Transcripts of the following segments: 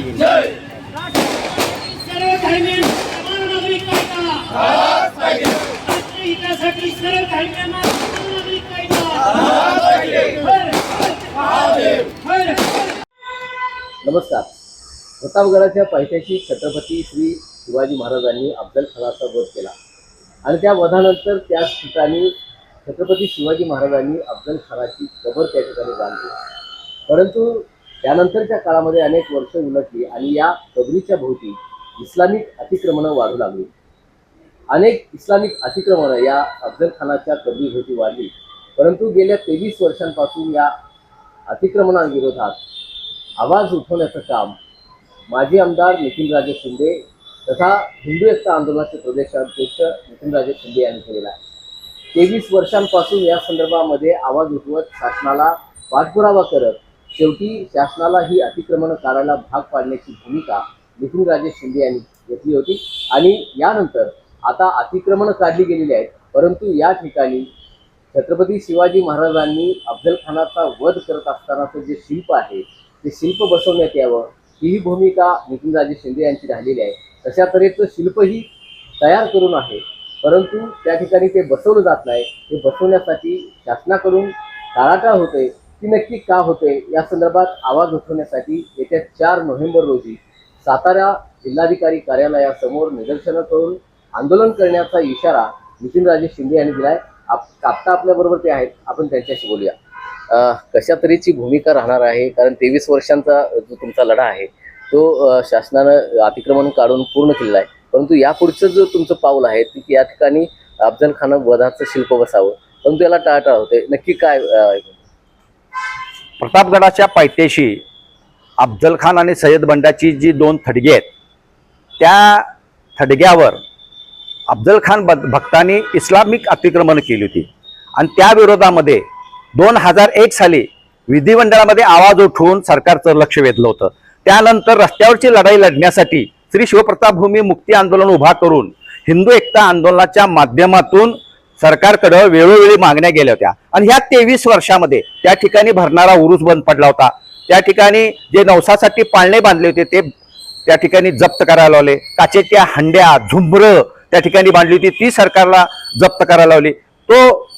सर्व धर्मीय समान नागरिक कायदा हितासाठी सर्व धर्मियांना समान नागरिक कायदा हर, हर, हर. नमस्कार. प्रतापगडाच्या पायथ्याशी छत्रपती श्री शिवाजी महाराजांनी अफजल खानाचा वध केला. आणि त्या वधानंतर त्याच ठिकाणी छत्रपती शिवाजी महाराजांनी अफजल खानाची कबर त्या ठिकाणी बांधली. परंतु त्यानंतरच्या काळामध्ये अनेक वर्ष उलटली आणि या कबरीच्या भोवती इस्लामिक अतिक्रमणं वाढू लागली. अनेक इस्लामिक अतिक्रमणं या अफजल खानाच्या कबरीभोवती वाढली. परंतु गेल्या तेवीस वर्षांपासून या अतिक्रमणांविरोधात आवाज उठवण्याचं काम माजी आमदार नितीनराजे शिंदे तथा हिंदू एकता आंदोलनाचे प्रदेशाध्यक्ष नितीनराजे शिंदे यांनी केलेला आहे. तेवीस वर्षांपासून या संदर्भामध्ये आवाज उठवत शासनाला पाठपुरावा करत शेवटी शासनाला ही अतिक्रमण करायला भाग पाडण्याची भूमिका नितीनराजे शिंदे यांनी घेतली होती. आणि यानंतर आता अतिक्रमण काढली गेलेली आहेत. परंतु या ठिकाणी छत्रपती शिवाजी महाराजांनी अफजलखानाचा वध करत असतानाचं जे शिल्प आहे ते शिल्प बसवण्यात यावं ही भूमिका नितीनराजे शिंदे यांची राहिलेली आहे. तशा तऱ्हेचं शिल्पही तयार करून आहे. परंतु त्या ठिकाणी ते बसवलं जात नाही. ते बसवण्यासाठी शासनाकडून टाळाटाळ होते ती नक्की का होते? या संदर्भात आवाज उठवण्यासाठी येत्या चार नोव्हेंबर रोजी सातारा जिल्हाधिकारी कार्यालयासमोर निदर्शनं करून आंदोलन करण्याचा इशारा नितीनराजे शिंदे यांनी दिलाय. आप आत्ता आपल्याबरोबर ते आहेत. आपण त्यांच्याशी बोलूया. कशा तऱ्हेची भूमिका राहणार आहे? कारण तेवीस वर्षांचा जो तुमचा लढा आहे तो शासनानं अतिक्रमण काढून पूर्ण केलेला आहे. परंतु यापुढचं जो तुमचं पाऊल आहे की या ठिकाणी अफजल खान वधाचं शिल्प बसावं. परंतु याला टाळाटाळ होते. नक्की काय प्रतापगडाच्या पायथ्याशी अफजल खान आणि सय्यद बंडाची जी दोन थडगे आहेत त्या थडग्यावर अफजल खान ब- भक्तांनी इस्लामिक अतिक्रमण केली होती. आणि त्या विरोधामध्ये दोन हजार एक साली विधिमंडळामध्ये आवाज उठवून सरकारचं लक्ष वेधलं होतं. त्यानंतर रस्त्यावरची लढाई लढण्यासाठी श्री शिवप्रतापभूमी मुक्ती आंदोलन उभा करून हिंदू एकता आंदोलनाच्या माध्यमातून सरकारकडं वेळोवेळी मागण्या गेल्या होत्या. आणि ह्या तेवीस वर्षामध्ये त्या ठिकाणी भरणारा उरूस बंद पडला होता. त्या ठिकाणी जे नवसासाठी पाळणे बांधले होते ते त्या ठिकाणी जप्त करायला लावले. काचेच्या हंड्या झुंबर त्या ठिकाणी बांधली होती. ती सरकारला जप्त करायला लावली. तो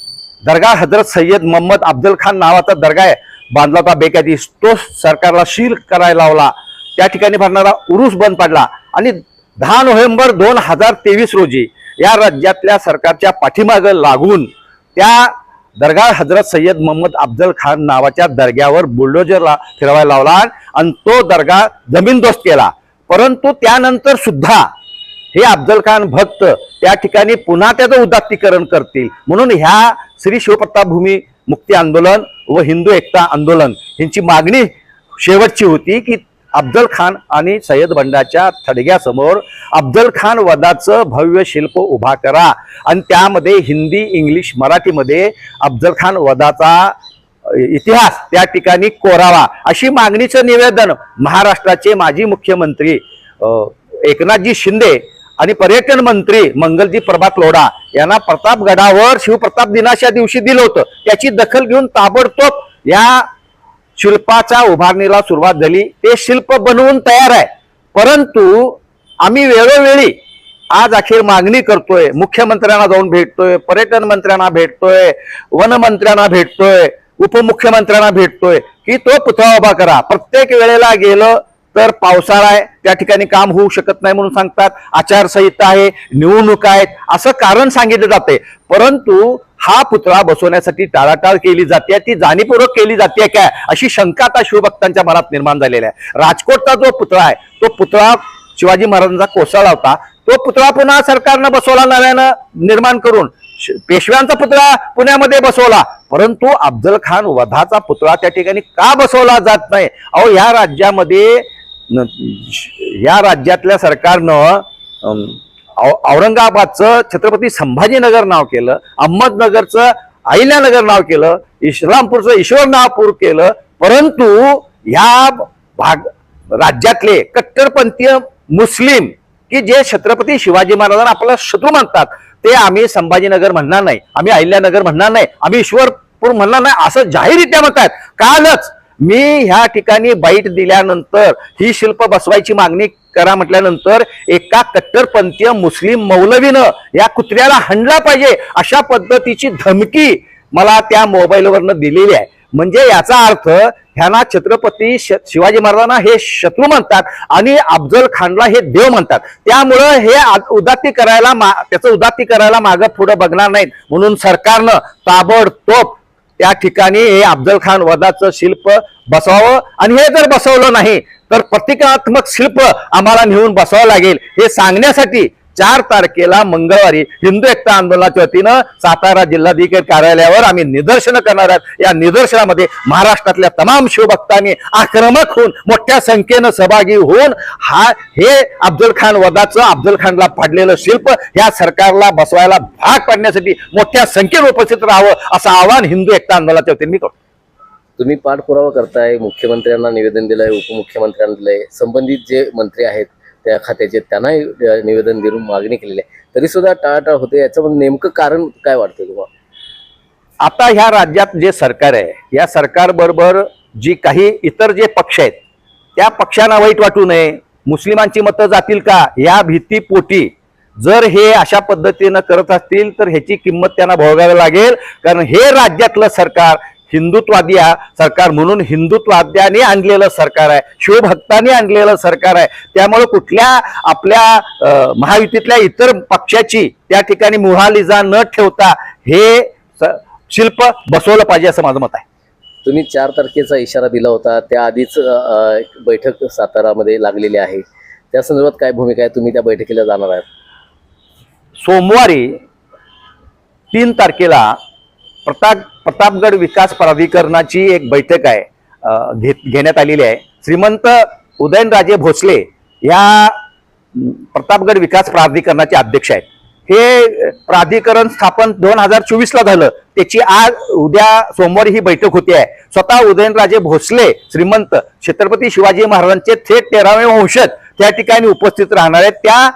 दर्गा हजरत सय्यद मोहम्मद अफजल खान नावाचा दर्गा आहे. बांधला होता बेकायदेश तो सरकारला शील करायला लावला. त्या ठिकाणी भरणारा उरूस बंद पडला. आणि दहा नोव्हेंबर दोन हजार तेवीस रोजी या राज्यातल्या सरकारच्या पाठीमागं लागून त्या दर्गा हजरत सय्यद मोहम्मद अफजल खान नावाच्या दर्ग्यावर बुलडोजरला फिरवायला लावला आणि तो दर्गा जमीनदोस्त केला. परंतु त्यानंतर सुद्धा हे अफजल खान भक्त त्या ठिकाणी पुन्हा त्याचं उदात्तीकरण करतील. म्हणून ह्या श्री शिवप्रतापभूमी मुक्ती आंदोलन व हिंदू एकता आंदोलन यांची मागणी शेवटची होती की अफजल खान आणि सय्यद बंडाच्या थडग्यासमोर अफजल खान वदाचं भव्य शिल्प उभा करा. आणि त्यामध्ये हिंदी इंग्लिश मराठीमध्ये अफजल खान वदाचा इतिहास त्या ठिकाणी कोरावा. अशी मागणीचं निवेदन महाराष्ट्राचे माजी मुख्यमंत्री एकनाथजी शिंदे आणि पर्यटन मंत्री मंगलजी प्रभात लोढा यांना प्रतापगडावर शिवप्रताप दिनाच्या दिवशी दिलं होतं. त्याची दखल घेऊन ताबडतोब या शिल्पाच्या उभारणीला सुरुवात झाली. ते शिल्प बनवून तयार आहे. परंतु आम्ही वेळोवेळी आज अखेर मागणी करतोय. मुख्यमंत्र्यांना जाऊन भेटतोय पर्यटन मंत्र्यांना भेटतोय वनमंत्र्यांना भेटतोय उपमुख्यमंत्र्यांना भेटतोय की तो पुतळा उभा करा. प्रत्येक वेळेला गेलं तर पावसाळा आहे त्या ठिकाणी काम होऊ शकत नाही म्हणून सांगतात. आचारसंहिता आहे निवडणूक आहेत असं कारण सांगितलं जाते परंतु हा पुतळा बसवण्यासाठी टाळाटाळ केली जाते ती जाणीवपूर्वक केली जाते काय? अशी शंका आता शिवभक्तांच्या मनात निर्माण झालेली आहे. राजकोटचा जो पुतळा आहे तो पुतळा शिवाजी महाराजांचा कोसळला होता. तो पुतळा पुन्हा सरकारनं बसवला नव्यानं निर्माण करून. पेशव्यांचा पुतळा पुण्यामध्ये बसवला. परंतु अफजल खान वधाचा पुतळा त्या ठिकाणी का बसवला जात नाही? अहो या राज्यामध्ये या राज्यातल्या सरकारनं औ- औरंगाबादचं छत्रपती संभाजीनगर नाव केलं अहमदनगरचं अहिल्यानगर नाव केलं इस्लामपूरचं ईश्वरनापूर केलं परंतु ह्या भाग राज्यातले कट्टरपंथीय मुस्लिम की जे छत्रपती शिवाजी महाराजांना आपला शत्रू म्हणतात ते आम्ही संभाजीनगर म्हणणार नाही आम्ही अहिल्यानगर म्हणणार नाही आम्ही ईश्वरपूर म्हणणार नाही असं जाहीररित्या म्हणतात कालच मी ह्या ठिकाणी बाईट दिल्यानंतर ही शिल्प बसवायची मागणी करा म्हटल्यानंतर एका कट्टरपंथीय मुस्लिम मौलवीनं या कुत्र्याला हंडला पाहिजे अशा पद्धतीची धमकी मला त्या मोबाईलवरनं दिलेली आहे. म्हणजे याचा अर्थ ह्यांना छत्रपती श- शिवाजी महाराजांना हे शत्रू म्हणतात आणि अफजल खानला हे देव म्हणतात. त्यामुळं हे उदात्ती करायला मा त्याचं उदात्ती करायला मागं पुढं बघणार नाहीत. म्हणून सरकारनं ताबडतोब त्या ठिकाणी हे अफजल खान वधाचं शिल्प बसवावं. आणि हे जर बसवलं नाही तर प्रतिकात्मक शिल्प आम्हाला नेऊन बसवावं लागेल. हे सांगण्यासाठी चार तारखेला मंगळवारी हिंदू एकता आंदोलनाच्या वतीनं सातारा जिल्हाधिकारी कार्यालयावर आम्ही निदर्शनं करणार आहोत. या निदर्शनामध्ये महाराष्ट्रातल्या तमाम शिवभक्तांनी आक्रमक होऊन मोठ्या संख्येनं सहभागी होऊन हा हे अब्दुल खान वदाचं अब्दुल खानला पाडलेलं शिल्प या सरकारला बसवायला भाग पाडण्यासाठी मोठ्या संख्येनं उपस्थित राहावं असं आवाहन हिंदू एकता आंदोलनाच्या वतीने मी करतो. तुम्ही पाठपुरावा करताय मुख्यमंत्र्यांना निवेदन दिलंय उपमुख्यमंत्र्यांना दिलंय. संबंधित जे मंत्री आहेत त्या खात्याचे त्यांनाही निवेदन देऊन मागणी केलेली आहे. तरी सुद्धा टाळाटाळ होते. याचं नेमकं कारण काय वाटतं तुम्हाला? आता ह्या राज्यात जे सरकार आहे या सरकारबरोबर जी काही इतर जे पक्ष आहेत त्या पक्षांना वाईट वाटू नये. मुस्लिमांची मतं जातील का? या भीतीपोटी जर हे अशा पद्धतीनं करत असतील तर ह्याची किंमत त्यांना भोगावी लागेल. कारण हे राज्यातलं सरकार हिंदुत्वादी सरकार म्हणून हिंदुत्वाद्याने आणलेलं सरकार आहे. शिवभक्तांनी आणलेलं सरकार आहे. त्यामुळे कुठल्या आपल्या महायुतीतल्या इतर पक्षाची त्या ठिकाणी मुहालिजा न ठेवता हे शिल्प बसवलं पाहिजे असं माझं मत आहे. तुम्ही चार तारखेचा इशारा दिला होता. त्याआधीच बैठक सातारामध्ये लागलेली आहे. त्या संदर्भात काय भूमिका आहे? तुम्ही त्या बैठकीला जाणार आहात. सोमवारी तीन तारखेला प्रताप प्रतापगड विकास प्राधिकरणाची एक बैठक आहे घेत घेण्यात आलेली आहे. श्रीमंत उदयनराजे भोसले या प्रतापगड विकास प्राधिकरणाचे अध्यक्ष आहेत. हे प्राधिकरण स्थापन दोन हजार चोवीसला झालं. त्याची आज उद्या सोमवारी ही बैठक होती आहे. स्वतः उदयनराजे भोसले श्रीमंत छत्रपती शिवाजी महाराजांचे थेट तेरावे वंशज त्या ठिकाणी उपस्थित राहणार आहेत. त्या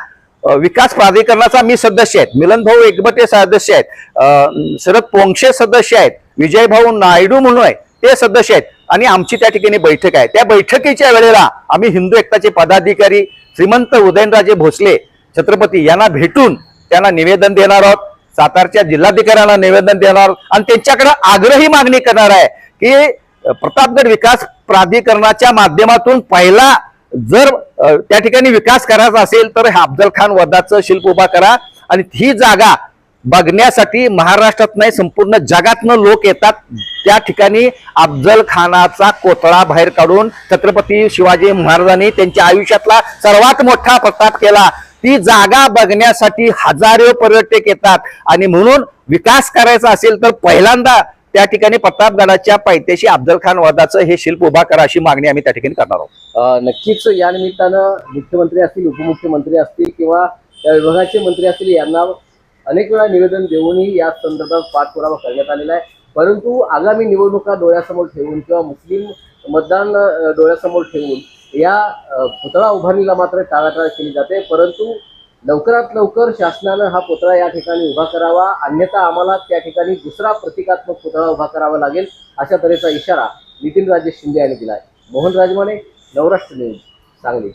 विकास प्राधिकरणाचा मी सदस्य आहेत. मिलन भाऊ एकबटे सदस्य आहेत. शरद पोंक्षे सदस्य आहेत. विजय भाऊ नायडू म्हणून आहे ते सदस्य आहेत. आणि आमची त्या ठिकाणी बैठक आहे. त्या बैठकीच्या वेळेला आम्ही हिंदू एकताचे पदाधिकारी श्रीमंत उदयनराजे भोसले छत्रपती यांना भेटून त्यांना निवेदन देणार आहोत. सातारच्या जिल्हाधिकाऱ्यांना निवेदन देणार आहोत. आणि त्यांच्याकडे आग्रही मागणी करणार आहे की प्रतापगड विकास प्राधिकरणाच्या माध्यमातून पहिला जर त्या ठिकाणी विकास करायचा असेल तर हे अफजल खान वधाचं शिल्प उभा करा. आणि ही जागा बघण्यासाठी महाराष्ट्रात नाही संपूर्ण जगातनं लोक येतात. त्या ठिकाणी अफजल खानाचा कोतळा बाहेर काढून छत्रपती शिवाजी महाराजांनी त्यांच्या आयुष्यातला सर्वात मोठा प्रताप केला. ती जागा बघण्यासाठी हजारो पर्यटक येतात. आणि म्हणून विकास करायचा असेल तर पहिल्यांदा त्या ठिकाणी प्रतापगडाच्या पायथ्याशी अफजल खान वादाचं हे शिल्प उभा करा अशी मागणी आम्ही त्या ठिकाणी करणार आहोत. नक्कीच या निमित्तानं मुख्यमंत्री असतील उपमुख्यमंत्री असतील किंवा त्या विभागाचे मंत्री असतील यांना अनेक वेळा निवेदन देऊनही या संदर्भात पाठपुरावा करण्यात आलेला आहे. परंतु आगामी निवडणुका डोळ्यासमोर ठेवून किंवा मुस्लिम मतदान डोळ्यासमोर ठेवून या पुतळा उभारणीला मात्र टाळाटाळ केली जाते. परंतु लवकरात लवकर शासनानं हा पुतळा या ठिकाणी उभा करावा. अन्यथा आम्हाला त्या ठिकाणी दुसरा प्रतिकात्मक पुतळा उभा करावा लागेल अशा तऱ्हेचा इशारा नितीन राजे शिंदे यांनी दिला आहे मोहन राजमाने नवराष्ट्र न्यूज सांगली.